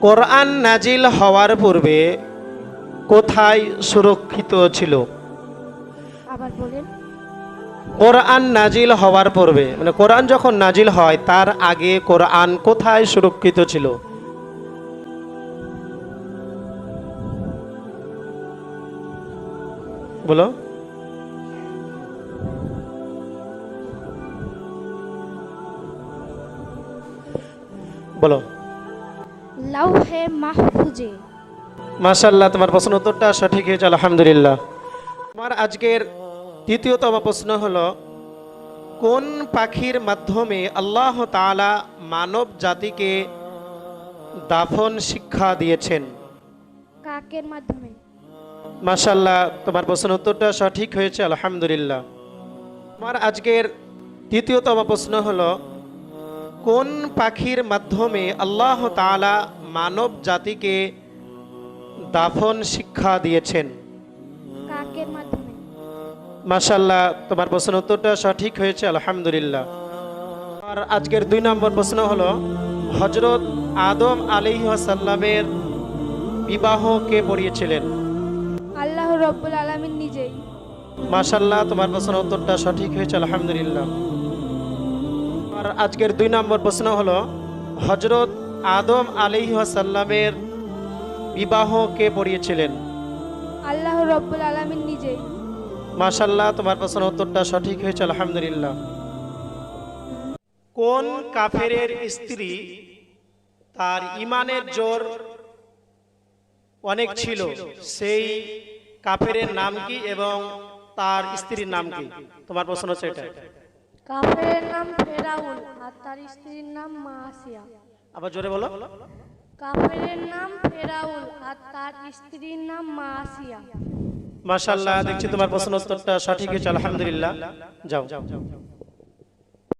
কোরআন নাজিল হওয়ার পূর্বে কোথায় সুরক্ষিত ছিল? আবার বলেন। কোরআন নাজিল হওয়ার পূর্বে মানে কোরআন যখন নাজিল হয় তার আগে কোরআন কোথায় সুরক্ষিত ছিল? বলো। বলো। লাউহে মাহফুজে। মাশাল্লাহ তোমার প্রশ্ন উত্তরটা সঠিক হয়েছে আলহামদুলিল্লাহ। তোমার আজকের তৃতীয়তম প্রশ্ন হলো কোন পাখির মাধ্যমে আল্লাহ তাআলা মানব জাতিকে দাফন শিক্ষা দিয়েছেন? কাকের মাধ্যমে। মাশাল্লাহ তোমার প্রশ্ন উত্তরটা সঠিক হয়েছে আলহামদুলিল্লাহ। তোমার আজকের তৃতীয়তম প্রশ্ন হলো কোন পাখির মাধ্যমে আল্লাহ তাআলা মানব জাতিকে দাফন শিক্ষা দিয়েছেন। মাশাল্লাহ তোমার প্রশ্ন উত্তরটা সঠিক হয়েছে আলহামদুলিল্লাহ। আর আজকের দুই নম্বর প্রশ্ন হলো হজরত আদম আলিহাসাল্লামের বিবাহ কে পড়িয়েছিলেন? আল্লাহ রব্বুল আলমিন নিজেই। মাশাল্লাহ তোমার প্রশ্ন উত্তরটা সঠিক হয়েছে আলহামদুলিল্লাহ। আর আজকের দুই নম্বর প্রশ্ন হলো হজরত আদম আলিহাসাল্লামের বিবাহ কে পড়িয়েছিলেন। আল্লাহ রব্বুল আলমিন নিজেই মাশাল্লাহ তোমার প্রশ্ন উত্তরটা সঠিক হয়েছে আলহামদুলিল্লাহ। কোন কাফেরের স্ত্রী তার ইমানের জোর অনেক ছিল সেই কাফেরের নাম কি এবং তার স্ত্রীর নাম কি? তোমার প্রশ্ন হচ্ছে এটা। কাফের নাম ফেরাউন আর তার স্ত্রীর নাম মাসিয়া। আবার জোরে বলো। কাফেরের নাম ফেরাউন আর তার স্ত্রীর নাম মাসিয়া। মাশাআল্লাহ দেখছি তোমার প্রশ্ন উত্তরটা সঠিক হয়েছে আলহামদুলিল্লাহ। যাও।